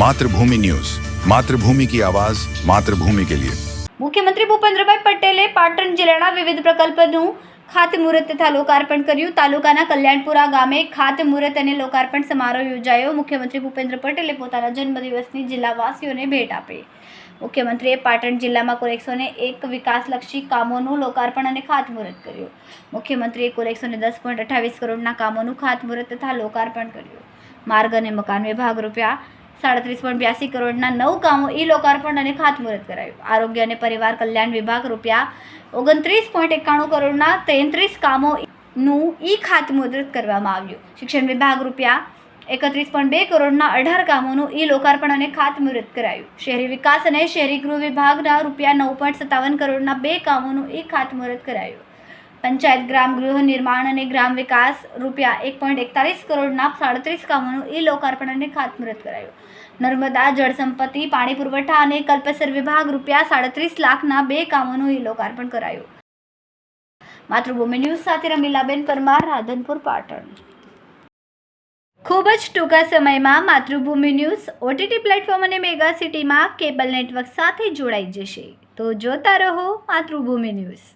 Mathrubhumi news Mathrubhumi કી આવાજ માતૃભૂમિ કે લિયે મુખ્યમંત્રી ભૂપેન્દ્રભાઈ પટેલે પાટણ જિલ્લાના વિવિધ પ્રકલ્પનું ખાતમુહૂર્ત તથા લોકાર્પણ કર્યું. તાલુકાના કલ્યાણપુરા ગામે ખાતમુહૂર્ત અને લોકાર્પણ સમારોહ યોજાયો. મુખ્યમંત્રી ભૂપેન્દ્ર પટેલે પોતાના જન્મદિવસની જિલ્લાવાસીઓને ભેટ આપી. મુખ્યમંત્રીએ પાટણ જિલ્લામાં કુલ એકસો ને એક વિકાસલક્ષી કામોનું લોકાર્પણ અને ખાતમુહૂર્ત કર્યું. મુખ્યમંત્રીએ કુલ એકસો ને દસ પોઈન્ટ અઠાવીસ કરોડના કામોનું ખાતમુહૂર્ત તથા લોકાર્પણ કર્યું. માર્ગ અને મકાન વિભાગ રૂપિયા સાડત્રીસ પોઈન્ટ બ્યાસી કરોડના નવ કામો ઈ લોકાર્પણ અને ખાતમુહૂર્ત કરાયું. આરોગ્ય અને પરિવાર કલ્યાણ વિભાગ રૂપિયા ઓગણત્રીસ પોઈન્ટ એકાણું કરોડના તેત્રીસ કામોનું ઈ ખાતમુહૂર્ત કરવામાં આવ્યું. શિક્ષણ વિભાગ રૂપિયા એકત્રીસ પોઈન્ટ બે કરોડના અઢાર કામોનું ઈ લોકાર્પણ અને ખાતમુહૂર્ત કરાયું. શહેરી વિકાસ અને શહેરી ગૃહ વિભાગના રૂપિયા નવ પોઈન્ટ સત્તાવન કરોડના બે કામોનું ઈ ખાતમુહૂર્ત કરાયું. પંચાયત ગ્રામ ગૃહ નિર્માણ અને ગ્રામ વિકાસ રૂપિયા એક પોઈન્ટ એકતાલીસ કરોડના સાડત્રીસ કામોનું ઈ લોકાર્પણ અને ખાતમુહૂર્ત કરાયું. નર્મદા જળ સંપત્તિ, પાણી પુરવઠા અને કલ્પસર વિભાગ રૂપિયા સાડત્રીસ લાખના બે કામોનું ઈ લોકાર્પણ કરાયું. માતૃભૂમિ ન્યૂઝ સાથે રમીલાબેન પરમાર, રાધનપુર, પાટણ. ખૂબ જ ટૂંકા સમયમાં માતૃભૂમિ ન્યૂઝ ઓટીટી પ્લેટફોર્મ અને મેગા સિટીમાં કેબલ નેટવર્ક સાથે જોડાઈ જશે. તો જોતા રહો માતૃભૂમિ ન્યૂઝ.